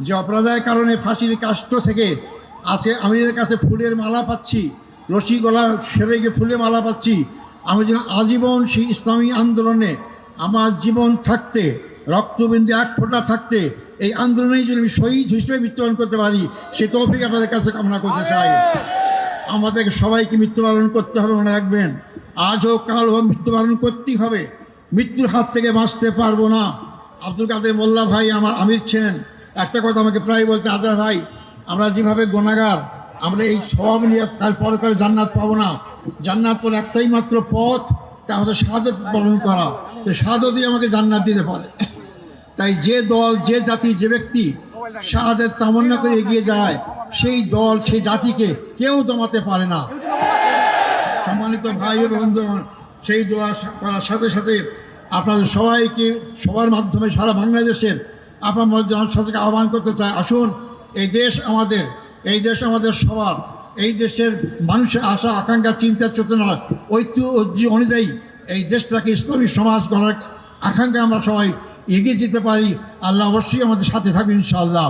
যে অপরাধের কারণে ফাঁসির কাষ্ট থেকে আছে আমি এদের কাছে ফুলের মালা পাচ্ছি রশি গলা সেরে গিয়ে ফুলের মালা পাচ্ছি। আমি যেন আজীবন সেই ইসলামী আন্দোলনে আমার জীবন থাকতে রক্তবিন্দু এক ফোঁটা থাকতে এই আন্দোলনেই যদি আমি শহীদ হিসেবে মৃত্যুবরণ করতে পারি সে তৌফিক আপনাদের কাছে কামনা করতে চাই। আমাদেরকে সবাইকে মৃত্যুবরণ করতে হবে মনে রাখবেন। আজ হোক কাল হোক মৃত্যুবরণ করতেই হবে। মৃত্যুর হাত থেকে বাঁচতে পারব না। আব্দুল কাদের মোল্লা ভাই আমার আমির ছিলেন। একটা কথা আমাকে প্রায় বলতে আদার ভাই, আমরা যেভাবে গোনাগার, আমরা এই সব নিয়ে কাল পরকালে জান্নাত পাবো না। জান্নাত পর একটাই মাত্র পথ, তা আমাদের শাহাদত বরণ করা। তো শাহাদতই আমাকে জান্নাত দিতে পারে। তাই যে দল, যে জাতি, যে ব্যক্তি শাহাদের তামান্না করে এগিয়ে যায়, সেই দল, সেই জাতিকে কেউ দমাতে পারে না। সম্মানিত ভাই বন্ধুগণ, সেই দোয়া করার সাথে সাথে আপনাদের সবাইকে সবার মাধ্যমে সারা বাংলাদেশের আপনার জনসাধারণকে আহ্বান করতে চাই। আসুন, এই দেশ আমাদের, এই দেশ আমাদের সবার, এই দেশের মানুষের আশা, আকাঙ্ক্ষা, চিন্তা চেতনার ঐত্য ঐতিহ্য অনুযায়ী এই দেশটাকে ইসলামী সমাজ গড়ার আকাঙ্ক্ষা আমরা সবাই এগিয়ে যেতে পারি। আল্লাহ অবশ্যই আমাদের সাথে থাকবেন, ইনশাআল্লাহ।